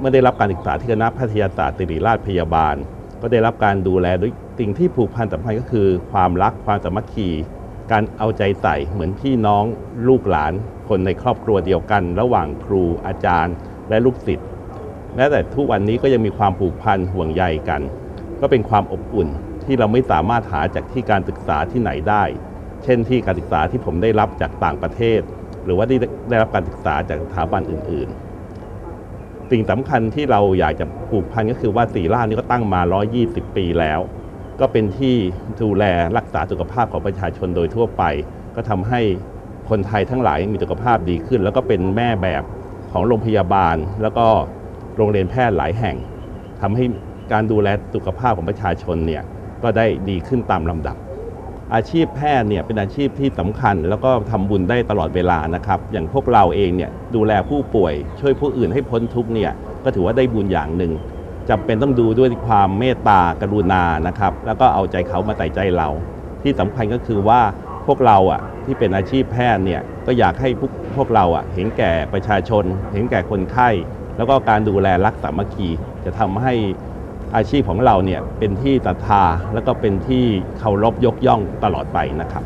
เมื่อได้รับการศึกษาที่คณะแพทยศาสตร์ศิริราชพยาบาล ก็ได้รับการดูแลด้วยสิ่งที่ผูกพันสัมพันธ์ก็คือ ความรักความสามัคคี การเอาใจใส่เหมือนพี่น้องลูกหลาน คนในครอบครัวเดียวกัน ระหว่างครูอาจารย์ และลูกศิษย์แม้แต่ทุกวันนี้ก็ยังมีความผูกพันห่วงใยกัน ก็เป็นความอบอุ่นที่เราไม่สามารถหาจากที่การศึกษาที่ไหนได้ เช่นที่การศึกษาที่ผมได้รับจากต่างประเทศ หรือว่าได้ได้รับการศึกษาจากสถาบันอื่น ๆ สิ่งสำคัญที่เราอยากจะผูกพันก็คือว่าสีราชนี่ก็ตั้งมา 120 ปีแล้ว ก็เป็นที่ดูแลรักษาสุขภาพของประชาชนโดยทั่วไป ก็ทำให้คนไทยทั้งหลายมีสุขภาพดีขึ้น แล้วก็เป็นแม่แบบของโรงพยาบาล แล้วก็โรงเรียนแพทย์หลายแห่งทำให้การดูแลสุขภาพของประชาชนเนี่ยก็ได้ดีขึ้นตามลำดับ อาชีพแพทย์เนี่ยเป็นอาชีพที่สำคัญ แล้วก็ทำบุญได้ตลอดเวลานะครับ อย่างพวกเราเองเนี่ยดูแลผู้ป่วย ช่วยผู้อื่นให้พ้นทุกเนี่ยก็ถือว่าได้บุญอย่างหนึ่งจำเป็นต้องดูด้วยความเมตตากรุณานะครับ แล้วก็เอาใจเขามาใส่ใจเรา ที่สำคัญก็คือว่าพวกเราอะที่เป็นอาชีพแพทย์เนี่ยก็อยากให้พวกพวกเราอะเห็นแก่ประชาชน เห็นแก่คนไข้ แล้วก็การดูแลรักสามัคคีจะทำให้ อาชีพของเราเนี่ยเป็นที่ศรัทธาแล้วก็เป็นที่เคารพยกย่องตลอดไปนะครับ